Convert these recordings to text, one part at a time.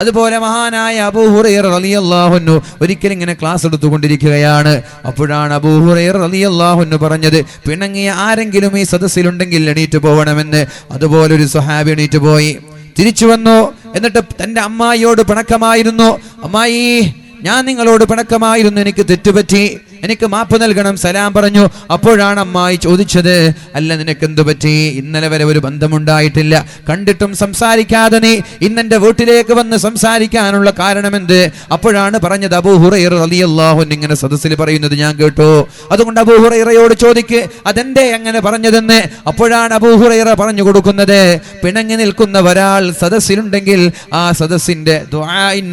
അതുപോലെ മഹാനായ അബൂഹുറൈർ റളിയല്ലാഹുന്നു ഒരിക്കലും ഇങ്ങനെ ക്ലാസ് എടുത്തുകൊണ്ടിരിക്കുകയാണ്. അപ്പോഴാണ് അബൂഹുറൈർ റളിയല്ലാഹുന്നു പറഞ്ഞത് പിണങ്ങിയ ആരെങ്കിലും ഈ സദസ്സിലുണ്ടെങ്കിൽ എണീറ്റ് പോകണമെന്ന് അതുപോലെ ഒരു സുഹാബി എണീറ്റ് പോയി. തിരിച്ചു വന്നു. എന്നിട്ട് തന്റെ അമ്മായിയോട് പിണക്കമായിരുന്നു. അമ്മായി ഞാൻ നിങ്ങളോട് പിണക്കമായിരുന്നു എനിക്ക് തെറ്റുപറ്റി. എനിക്ക് മാപ്പ് നൽകണം. സലാം പറഞ്ഞു. അപ്പോഴാണ് അമ്മായി ചോദിച്ചത് അല്ല നിനക്ക് എന്തു പറ്റി? ഇന്നലെ വരെ ഒരു ബന്ധമുണ്ടായിട്ടില്ല. കണ്ടിട്ടും സംസാരിക്കാതെ നീ ഇന്നെന്റെ വീട്ടിലേക്ക് വന്ന് സംസാരിക്കാനുള്ള കാരണമെന്ത്? അപ്പോഴാണ് പറഞ്ഞത് അബൂഹുറൈർ അൻഹു ഇങ്ങനെ സദസ്സിൽ പറയുന്നത്. ഞാൻ കേട്ടു. അതുകൊണ്ട് അബൂഹുറൈറയോട് ചോദിക്ക് അതെന്തേ അങ്ങനെ പറഞ്ഞതെന്ന്? അപ്പോഴാണ് അബൂഹുറൈറ പറഞ്ഞു കൊടുക്കുന്നത് പിണങ്ങി നിൽക്കുന്ന ഒരാൾ സദസ്സിലുണ്ടെങ്കിൽ ആ സദസ്സിന്റെ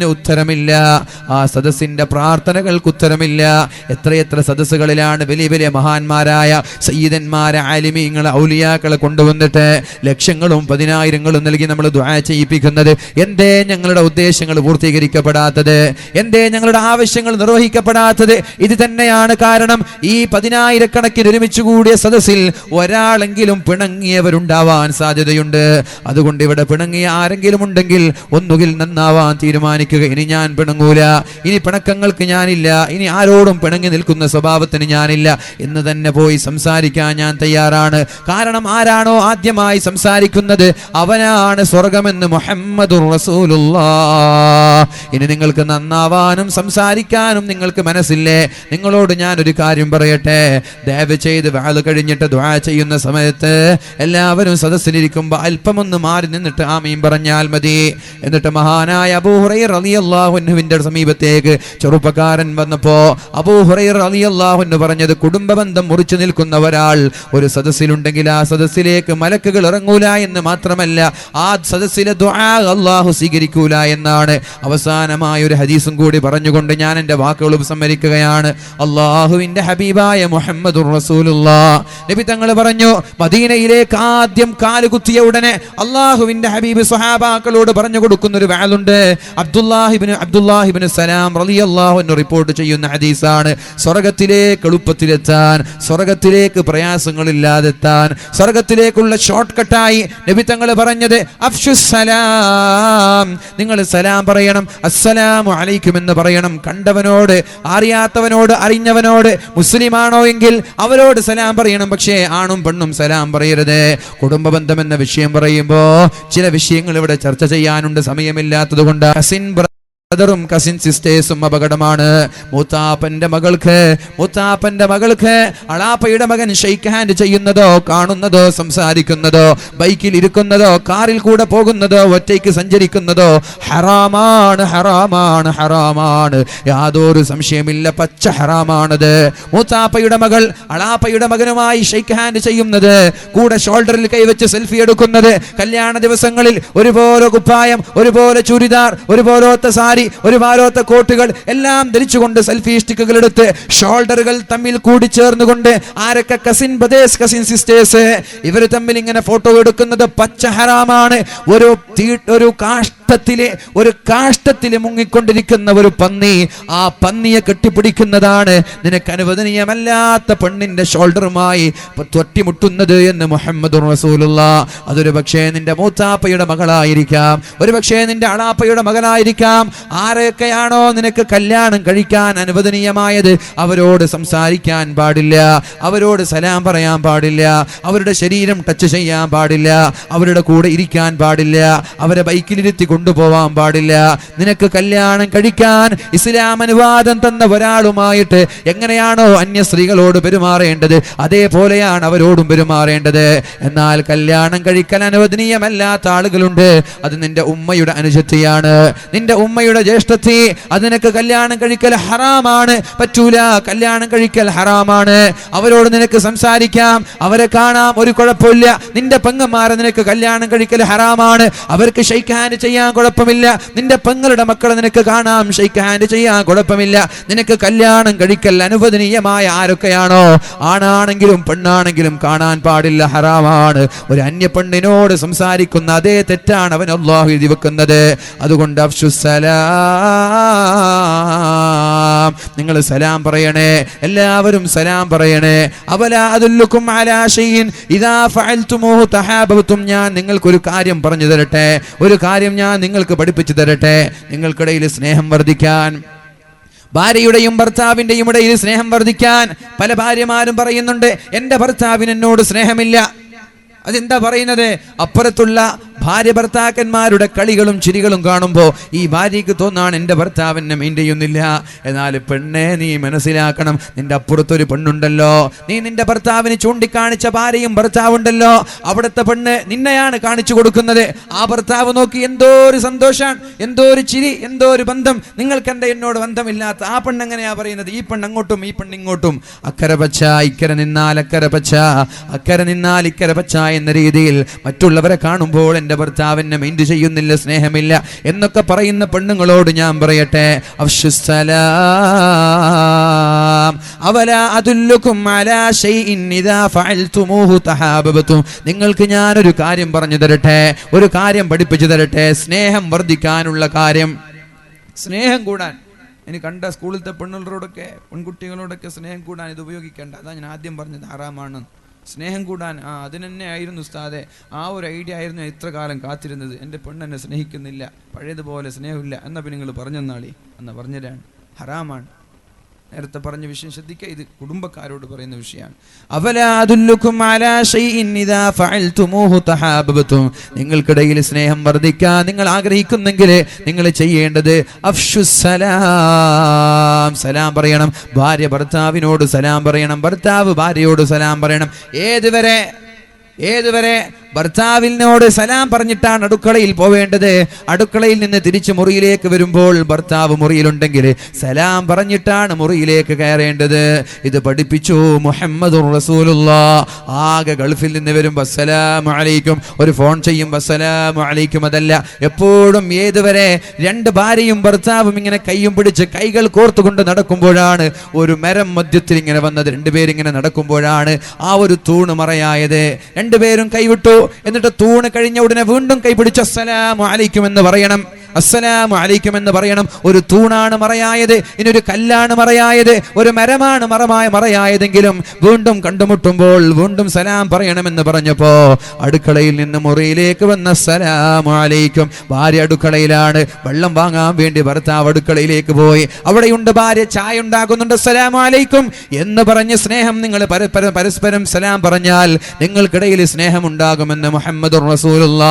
ഉത്തരമില്ല. ആ സദസ്സിന്റെ പ്രാർത്ഥനകൾക്ക് ഉത്തരമില്ല. എത്രയെത്ര സദസ്സുകളിലാണ് വലിയ വലിയ മഹാന്മാരായ സയ്യിദന്മാരെ ആലിമീങ്ങളെ ഔലിയാക്കളെ കൊണ്ടുവന്നിട്ട് ലക്ഷങ്ങളും പതിനായിരങ്ങളും നൽകി നമ്മൾ ദുആ ചെയ്യിപ്പിക്കുന്നത്? എന്തേ ഞങ്ങളുടെ ഉദ്ദേശങ്ങൾ പൂർത്തീകരിക്കപ്പെടാത്തത്? എന്തേ ഞങ്ങളുടെ ആവശ്യങ്ങൾ നിർവഹിക്കപ്പെടാത്തത്? ഇത് തന്നെയാണ് കാരണം ഈ പതിനായിരക്കണക്കിന് ഒരുമിച്ച് കൂടിയ സദസ്സിൽ ഒരാളെങ്കിലും പിണങ്ങിയവരുണ്ടാവാൻ സാധ്യതയുണ്ട്. അതുകൊണ്ട് ഇവിടെ പിണങ്ങിയ ആരെങ്കിലും ഉണ്ടെങ്കിൽ ഒന്നുകിൽ നന്നാവാൻ തീരുമാനിക്കുക. ഇനി ഞാൻ പിണങ്ങൂല. ഇനി പിണക്കങ്ങൾക്ക് ഞാനില്ല. ഇനി ആരോടും പിണങ്ങി നിൽക്കുന്ന സ്വഭാവത്തിന് ഞാനില്ല. എന്ന് തന്നെ പോയി സംസാരിക്കാൻ ഞാൻ തയ്യാറാണ്. കാരണം ആരാണോ ആദ്യമായി സംസാരിക്കുന്നത് അവനാണ് സ്വർഗമെന്ന് മുഹമ്മദ് ഇനി നിങ്ങൾക്ക് നന്നാവാനും സംസാരിക്കാനും നിങ്ങൾക്ക് മനസ്സില്ലേ? നിങ്ങളോട് ഞാൻ ഒരു കാര്യം പറയട്ടെ. ദയവ് ചെയ്ത് വാൾ കഴിഞ്ഞിട്ട് ദ്വാ ചെയ്യുന്ന സമയത്ത് എല്ലാവരും സദസ്സിലിരിക്കുമ്പോൾ അല്പമൊന്ന് മാറി നിന്നിട്ട് ആമീൻ പറഞ്ഞാൽ മതി. എന്നിട്ട് മഹാനായ അബൂഹുറൈർ റളിയല്ലാഹുവിന്റെ സമീപത്തേക്ക് ചെറുപ്പക്കാരൻ വന്നപ്പോ അബൂഹുറൈർ എന്ന് പറഞ്ഞത് കുടുംബബന്ധം മുറിച്ചു നിൽക്കുന്ന ഒരാൾ ഒരു സദസ്സിലുണ്ടെങ്കിൽ ആ സദസ്സിലേക്ക് മലക്കുകൾ ഇറങ്ങൂല എന്ന് മാത്രമല്ല ആ സദസ്സിലെ അള്ളാഹു സ്വീകരിക്കൂല എന്നാണ് അവസാനമായ ഒരു ഹദീസും കൂടി പറഞ്ഞുകൊണ്ട് ഞാൻ എന്റെ വാക്കുകൾ ഉപസംഹരിക്കുകയാണ്. അള്ളാഹുവിന്റെ ഹബീബായ മുഹമ്മദ് നബി തങ്ങൾ പറഞ്ഞു മദീനയിലേക്ക് ആദ്യം കാലുകുത്തിയ ഉടനെ അള്ളാഹുവിന്റെ ഹബീബ് സഹാബാക്കളോട് പറഞ്ഞു കൊടുക്കുന്ന ഒരു വാലുണ്ട് അബ്ദുല്ലാഹിബിന് അബ്ദുല്ലാഹിബിന് സലാം റളിയല്ലാഹു എന്ന് റിപ്പോർട്ട് ചെയ്യുന്ന ഹദീസാണ്. സ്വർഗത്തിലേക്ക് എളുപ്പത്തിലെത്താൻ സ്വർഗത്തിലേക്ക് പ്രയാസങ്ങളില്ലാതെത്താൻ സ്വർഗത്തിലേക്കുള്ള ഷോർട്ട് കട്ടായി നബി തങ്ങൾ പറഞ്ഞത് അഫ്ഷുസലാം നിങ്ങൾ സലാം പറയണം അസ്സലാമു അലൈക്കും എന്ന് പറയണം. കണ്ടവനോട് അറിയാത്തവനോട് അറിഞ്ഞവനോട് മുസ്ലിമാണോ എങ്കിൽ അവരോട് സലാം പറയണം. പക്ഷേ ആണും പെണ്ണും സലാം പറയരുത്. കുടുംബ ബന്ധം എന്ന വിഷയം പറയുമ്പോൾ ചില വിഷയങ്ങൾ ഇവിടെ ചർച്ച ചെയ്യാനുണ്ട് സമയമില്ലാത്തത് കൊണ്ട്. ബ്രദറും കസിൻ സിസ്റ്റേഴ്സും അപകടമാണ്. മൂത്താപ്പന്റെ മകൾക്ക് മൂത്താപ്പന്റെ മകൾക്ക് അളാപ്പയുടെ മകൻ ഷെയ്ക്ക് ഹാൻഡ് ചെയ്യുന്നതോ കാണുന്നതോ സംസാരിക്കുന്നതോ ബൈക്കിൽ ഇരിക്കുന്നതോ കാറിൽ കൂടെ പോകുന്നതോ ഒറ്റയ്ക്ക് സഞ്ചരിക്കുന്നതോ ഹറാമാണ് ഹറാമാണ് ഹറാമാണ്. യാതൊരു സംശയമില്ല പച്ച ഹറാമാണത്. മൂത്താപ്പയുടെ മകൾ അളാപ്പയുടെ മകനുമായി ഷെയ്ക്ക് ഹാൻഡ് ചെയ്യുന്നത് കൂടെ ഷോൾഡറിൽ കൈവച്ച് സെൽഫി എടുക്കുന്നത് കല്യാണ ദിവസങ്ങളിൽ ഒരുപോലെ കുപ്പായം ഒരുപോലെ ചുരിദാർ ഒരുപോലത്തെ സാരി ഒരു പോലത്തെ കോട്ടുകൾ എല്ലാം ധരിച്ചുകൊണ്ട് സെൽഫി സ്റ്റിക്കുകൾ എടുത്ത് ഷോൾഡറുകൾ തമ്മിൽ കൂടിച്ചേർന്നുകൊണ്ട് ആരൊക്കെ കസിൻ ബ്രദേഴ്സ് കസിൻ സിസ്റ്റേഴ്സ് ഇവർ തമ്മിൽ ഇങ്ങനെ ഫോട്ടോ എടുക്കുന്നത് പച്ച ഹറാമാണ് ഒരു ഒരു ഒരു കാഷ്ടത്തിലെ ഒരു കാഷ്ടത്തിൽ മുങ്ങിക്കൊണ്ടിരിക്കുന്ന ഒരു പന്നി ആ പന്നിയെ കെട്ടിപ്പിടിക്കുന്നതാണ് നിനക്ക് അനുവദനീയമല്ലാത്ത പെണ്ണിന്റെ ഷോൾഡറുമായി തൊട്ടിമുട്ടുന്നത് എന്ന് മുഹമ്മദ് റസൂലുള്ള. അതൊരു പക്ഷേ നിന്റെ മൂത്താപ്പയുടെ മകളായിരിക്കാം. ഒരു പക്ഷേ നിന്റെ അളാപ്പയുടെ മകനായിരിക്കാം ആരൊക്കെയാണോ നിനക്ക് കല്യാണം കഴിക്കാൻ അനുവദനീയമായത്? അവരോട് സംസാരിക്കാൻ പാടില്ല. അവരോട് സലാം പറയാൻ പാടില്ല. അവരുടെ ശരീരം ടച്ച് ചെയ്യാൻ പാടില്ല. അവരുടെ കൂടെ ഇരിക്കാൻ പാടില്ല. അവരെ ബൈക്കിലിരുത്തി കൊണ്ടുപോവാൻ പാടില്ല. നിനക്ക് കല്യാണം കഴിക്കാൻ ഇസ്ലാം അനുവാദം തന്ന ഒരാളുമായിട്ട് എങ്ങനെയാണോ അന്യ സ്ത്രീകളോട് പെരുമാറേണ്ടത്? അതേപോലെയാണ് അവരോടും പെരുമാറേണ്ടത്. എന്നാൽ കല്യാണം കഴിക്കാൻ അനുവദനീയമല്ലാത്ത ആളുകളുണ്ട്. അത് നിന്റെ ഉമ്മയുടെ അനുജത്തിയാണ്. നിന്റെ ഉമ്മയുടെ ജ്യേഷ്ഠത്തി അത് നിനക്ക് കല്യാണം കഴിക്കൽ ഹറാമാണ്. പറ്റൂല കല്യാണം കഴിക്കൽ ഹറാമാണ്. അവരോട് നിനക്ക് സംസാരിക്കാം. അവരെ കാണാം ഒരു കുഴപ്പമില്ല. നിന്റെ പെങ്ങന്മാരെ നിനക്ക് കല്യാണം കഴിക്കൽ ഹറാമാണ്. അവർക്ക് ഷെയ്ക്ക് ഹാൻഡ് ചെയ്യാൻ കുഴപ്പമില്ല. നിന്റെ പെങ്ങളുടെ മക്കളെ നിനക്ക് കാണാം. ഷെയ്ക്ക് ഹാൻഡ് ചെയ്യാൻ കുഴപ്പമില്ല. നിനക്ക് കല്യാണം കഴിക്കൽ അനുവദനീയമായ ആരൊക്കെയാണോ? ആണാണെങ്കിലും പെണ്ണാണെങ്കിലും കാണാൻ പാടില്ല. ഹറാമാണ്. ഒരു അന്യ പെണ്ണിനോട് സംസാരിക്കുന്ന അതേ തെറ്റാണ് അവൻ അള്ളാഹു എഴുതി വെക്കുന്നത്. അതുകൊണ്ട് നിങ്ങൾ സലാം പറയണേ. എല്ലാവരും സലാം പറയണേ. അവല തഹാബതും ഞാൻ നിങ്ങൾക്കൊരു കാര്യം പറഞ്ഞു തരട്ടെ. ഒരു കാര്യം ഞാൻ നിങ്ങൾക്ക് പഠിപ്പിച്ചു തരട്ടെ. നിങ്ങൾക്കിടയിൽ സ്നേഹം വർദ്ധിക്കാൻ. ഭാര്യയുടെയും ഭർത്താവിന്റെയും ഇടയിൽ സ്നേഹം വർദ്ധിക്കാൻ. പല ഭാര്യമാരും പറയുന്നുണ്ട് എന്റെ ഭർത്താവിന് എന്നോട് സ്നേഹമില്ല. അതെന്താ പറയുന്നത്? അപ്പുറത്തുള്ള ഭാര്യ ഭർത്താക്കന്മാരുടെ കളികളും ചിരികളും കാണുമ്പോൾ ഈ ഭാര്യയ്ക്ക് തോന്നാണ് എന്റെ ഭർത്താവിനെ മെയിൻ ചെയ്യുന്നില്ല. എന്നാൽ പെണ്ണെ നീ മനസ്സിലാക്കണം. നിന്റെ അപ്പുറത്തൊരു പെണ്ണുണ്ടല്ലോ. നീ നിന്റെ ഭർത്താവിന് ചൂണ്ടിക്കാണിച്ച ഭാര്യയും ഭർത്താവുണ്ടല്ലോ. അവിടുത്തെ പെണ്ണ് നിന്നെയാണ് കാണിച്ചു കൊടുക്കുന്നത്. ആ ഭർത്താവ് നോക്കി എന്തോ ഒരു സന്തോഷമാണ് എന്തോ ഒരു ചിരി എന്തോ ഒരു ബന്ധം. നിങ്ങൾക്ക് എന്താ എന്നോട് ബന്ധമില്ലാത്ത ആ പെണ്ണ് എങ്ങനെയാ പറയുന്നത്? ഈ പെണ്ണ് അങ്ങോട്ടും ഈ പെണ്ണ് ഇങ്ങോട്ടും. അക്കര പച്ച ഇക്കര നിന്നാൽ അക്കര പച്ച. അക്കര നിന്നാൽ ഇക്കര പച്ച എന്ന രീതിയിൽ മറ്റുള്ളവരെ കാണുമ്പോൾ എന്റെ ഭർത്താവിനെ മൈൻഡ് ചെയ്യുന്നില്ല സ്നേഹമില്ല എന്നൊക്കെ പറയുന്ന പെണ്ണുങ്ങളോട് ഞാൻ പറയട്ടെ. നിങ്ങൾക്ക് ഞാനൊരു കാര്യം പറഞ്ഞു തരട്ടെ ഒരു കാര്യം പഠിപ്പിച്ചു തരട്ടെ. സ്നേഹം വർദ്ധിക്കാനുള്ള കാര്യം. സ്നേഹം കൂടാൻ. ഇനി കണ്ട സ്കൂളിലത്തെ പെണ്ണുങ്ങളോടൊക്കെ പെൺകുട്ടികളോടൊക്കെ സ്നേഹം കൂടാൻ ഇത് ഉപയോഗിക്കേണ്ട. അതാ ഞാൻ ആദ്യം പറഞ്ഞത് ഹറാമാണ് സ്നേഹം കൂടാൻ ആ അതിന് തന്നെ ആയിരുന്നു ഉസ്താദെ. ആ ഒരു ഐഡിയ ആയിരുന്നു ഇത്ര കാലം കാത്തിരുന്നത്. എന്റെ പെണ്ണെന്നെ സ്നേഹിക്കുന്നില്ല. പഴയതുപോലെ സ്നേഹമില്ല. എന്നാ പിന്നെ നിങ്ങൾ പറഞ്ഞെന്നാളി എന്നാ പറഞ്ഞുതരാണ് ഹറാമാണ്. നേരത്തെ പറഞ്ഞ വിഷയം ശ്രദ്ധിക്കുക ഇത് കുടുംബക്കാരോട് പറയുന്ന വിഷയമാണ്. നിങ്ങൾക്കിടയിൽ സ്നേഹം വർദ്ധിക്കാൻ നിങ്ങൾ ആഗ്രഹിക്കുന്നെങ്കിൽ നിങ്ങൾ ചെയ്യേണ്ടത് അഫ്ഷുസലാം സലാം പറയണം ഭാര്യ ഭർത്താവിനോട് സലാം പറയണം ഭർത്താവ് ഭാര്യയോട് സലാം പറയണം. ഏതുവരെ ഏതുവരെ ഭർത്താവിനോട് സലാം പറഞ്ഞിട്ടാണ് അടുക്കളയിൽ പോവേണ്ടത്. അടുക്കളയിൽ നിന്ന് തിരിച്ച് മുറിയിലേക്ക് വരുമ്പോൾ ഭർത്താവ് മുറിയിലുണ്ടെങ്കിൽ സലാം പറഞ്ഞിട്ടാണ് മുറിയിലേക്ക് കയറേണ്ടത്. ഇത് പഠിപ്പിച്ചു മുഹമ്മദ് റസൂലുള്ള. ആകെ ഗൾഫിൽ നിന്ന് വരുമ്പോൾ അസ്സലാമു അലൈക്കും. ഒരു ഫോൺ അസ്സലാമു അലൈക്കും അതല്ല. എപ്പോഴും ഏതുവരെ രണ്ട് ഭാര്യയും ഭർത്താവും ഇങ്ങനെ കൈയും പിടിച്ച് കൈകൾ കോർത്തുകൊണ്ട് നടക്കുമ്പോഴാണ് ഒരു മരം മധ്യത്തിൽ ഇങ്ങനെ വന്നത്. രണ്ടുപേരിങ്ങനെ നടക്കുമ്പോഴാണ് ആ ഒരു തൂണ് മറയായത്. രണ്ടുപേരും കൈവിട്ടു. എന്നിട്ട് തൂണ് കഴിഞ്ഞ ഉടനെ വീണ്ടും കൈപിടിച്ച് അസ്സലാമു അലൈക്കും എന്ന് പറയണം. അസ്സലാമു അലൈക്കും എന്ന് പറയണം. ഒരു തൂണാണ് മറയായത് ഇനി ഒരു കല്ലാണ് മറയായത് ഒരു മരമാണ് മറമായ മറയായതെങ്കിലും വീണ്ടും കണ്ടുമുട്ടുമ്പോൾ വീണ്ടും സലാം പറയണമെന്ന് പറഞ്ഞപ്പോ അടുക്കളയിൽ നിന്ന് മുറിയിലേക്ക് വന്ന സലാമു അലൈക്കും. ഭാര്യ അടുക്കളയിലാണ്. വെള്ളം വാങ്ങാൻ വേണ്ടി ഭർത്താവ് അടുക്കളയിലേക്ക് പോയി. അവിടെയുണ്ട് ഭാര്യ ചായ ഉണ്ടാകുന്നുണ്ട് സലാമു അലൈക്കും. എന്ന് പറഞ്ഞ് സ്നേഹം നിങ്ങൾ പരസ്പരം പരസ്പരം സലാം പറഞ്ഞാൽ നിങ്ങൾക്കിടയിൽ സ്നേഹം ഉണ്ടാകുമെന്ന് മുഹമ്മദ് റസൂലുള്ള.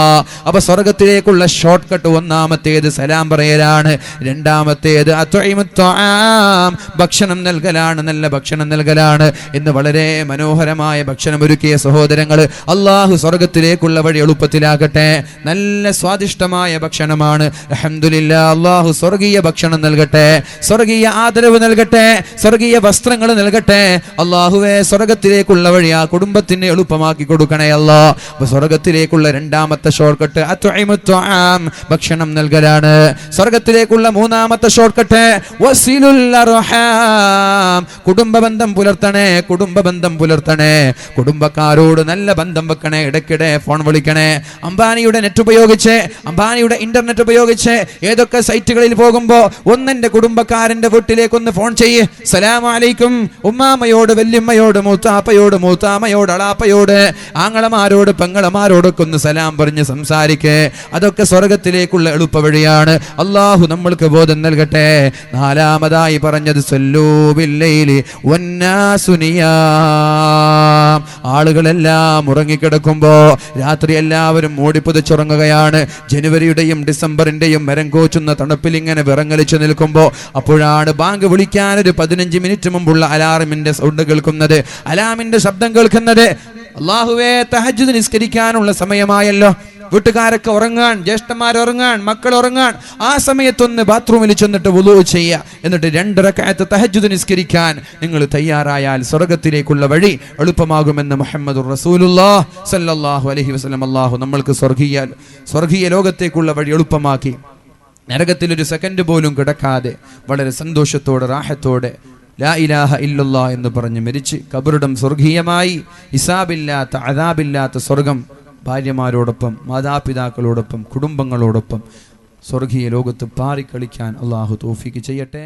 അപ്പൊ സ്വർഗത്തിലേക്കുള്ള ഷോർട്ട് കട്ട് ഒന്നാമത്തേത് സലാം പറയലാണ്? രണ്ടാമത്തേത് ഭക്ഷണം നൽകലാണ് നല്ല ഭക്ഷണം നൽകലാണ് ഇന്ന് വളരെ മനോഹരമായ ഭക്ഷണം ഒരുക്കിയ സഹോദരങ്ങൾ അള്ളാഹു സ്വർഗത്തിലേക്കുള്ള വഴി എളുപ്പത്തിലാകട്ടെ. നല്ല സ്വാദിഷ്ടമായ ഭക്ഷണമാണ്. അഹമ്മദില്ല അള്ളാഹു സ്വർഗീയ ഭക്ഷണം നൽകട്ടെ. സ്വർഗീയ ആദരവ് നൽകട്ടെ. സ്വർഗീയ വസ്ത്രങ്ങൾ നൽകട്ടെ. അള്ളാഹുവെ സ്വർഗത്തിലേക്കുള്ള വഴി ആ കുടുംബത്തിന് എളുപ്പമാക്കി കൊടുക്കണേ അല്ലാ സ്വർഗത്തിലേക്കുള്ള രണ്ടാമത്തെ ഷോർട്ട് ഭക്ഷണം അത്വഇമുത്ത്വആം, നൽകലാണ് സ്വർഗത്തിലേക്കുള്ള മൂന്നാമത്തെ ഷോർട്ട് കട്ട് വസിലുൽ അർഹാം. കുടുംബ ബന്ധം പുലർത്തണേ കുടുംബ ബന്ധം പുലർത്തണേ. കുടുംബക്കാരോട് നല്ല ബന്ധം വെക്കണേ ഇടയ്ക്കിടെ ഫോൺ വിളിക്കണേ. അംബാനിയുടെ നെറ്റ് ഉപയോഗിച്ച് അംബാനിയുടെ ഇന്റർനെറ്റ് ഉപയോഗിച്ച് ഏതൊക്കെ സൈറ്റുകളിൽ പോകുമ്പോ ഒന്നെന്റെ കുടുംബക്കാരന്റെ വീട്ടിലേക്ക് ഒന്ന് ഫോൺ ചെയ്യ്. സലാമലൈക്കും. ഉമ്മാമയോട് വല്യമ്മയോട് മൂത്താപ്പയോട് മൂത്താമയോട് അളാപ്പയോട് ആങ്ങളമാരോട് പെങ്ങളമാരോടൊക്കെ ഒന്ന് സലാം പറഞ്ഞ് സംസാരിക്കേ. അതൊക്കെ സ്വർഗത്തിലേക്കുള്ള എളുപ്പ വഴിയാണ്. അള്ളാഹു നമ്മൾക്ക് ബോധം നൽകട്ടെ. നാലാമതായി പറഞ്ഞത് ആളുകളെല്ലാം ഉറങ്ങിക്കിടക്കുമ്പോ രാത്രി എല്ലാവരും മൂടിപ്പുതച്ചുറങ്ങുകയാണ്. ജനുവരിയുടെയും ഡിസംബറിന്റെയും മരം കോച്ചുന്ന തണുപ്പിൽ ഇങ്ങനെ വിറങ്ങലിച്ചു നിൽക്കുമ്പോൾ അപ്പോഴാണ് ബാങ്ക് വിളിക്കാൻ ഒരു പതിനഞ്ച് മിനിറ്റ് മുമ്പുള്ള അലാറിമിന്റെ സൗണ്ട് കേൾക്കുന്നത്. അലാമിന്റെ ശബ്ദം കേൾക്കുന്നത്. അള്ളാഹുവേ തഹജ് നിസ്കരിക്കാനുള്ള സമയമായല്ലോ. വീട്ടുകാരൊക്കെ ഉറങ്ങാൻ ജ്യേഷ്ഠന്മാർ ഉറങ്ങാൻ മക്കൾ ഉറങ്ങാൻ ആ സമയത്തൊന്ന് ബാത്റൂമിൽ ചെന്നിട്ട് വുളു ചെയ്യുക. എന്നിട്ട് രണ്ട് റക്കായത്ത് തഹജ്ജുദ് നിസ്കരിക്കാൻ നിങ്ങൾ തയ്യാറായാൽ സ്വർഗത്തിലേക്കുള്ള വഴി എളുപ്പമാകുമെന്ന് മുഹമ്മദ് റസൂലുല്ലാഹ് സല്ലല്ലാഹു അലൈഹി വസല്ലം അള്ളാഹു നമ്മൾക്ക് സ്വർഗീയ സ്വർഗീയ ലോകത്തേക്കുള്ള വഴി എളുപ്പമാക്കി. നരകത്തിൽ ഒരു സെക്കൻഡ് പോലും കിടക്കാതെ വളരെ സന്തോഷത്തോടെ റാഹത്തോടെ ലാ ഇലാഹ ഇല്ലല്ലാ എന്ന് പറഞ്ഞ് മരിച്ച് കബറിടം സ്വർഗീയമായി ഹിസാബില്ലാത്ത അതാബില്ലാത്ത സ്വർഗം ഭാര്യമാരോടൊപ്പം മാതാപിതാക്കളോടൊപ്പം കുടുംബങ്ങളോടൊപ്പം സ്വർഗീയ ലോകത്ത് പാറിക്കളിക്കാൻ അള്ളാഹു തോഫിക്ക് ചെയ്യട്ടെ.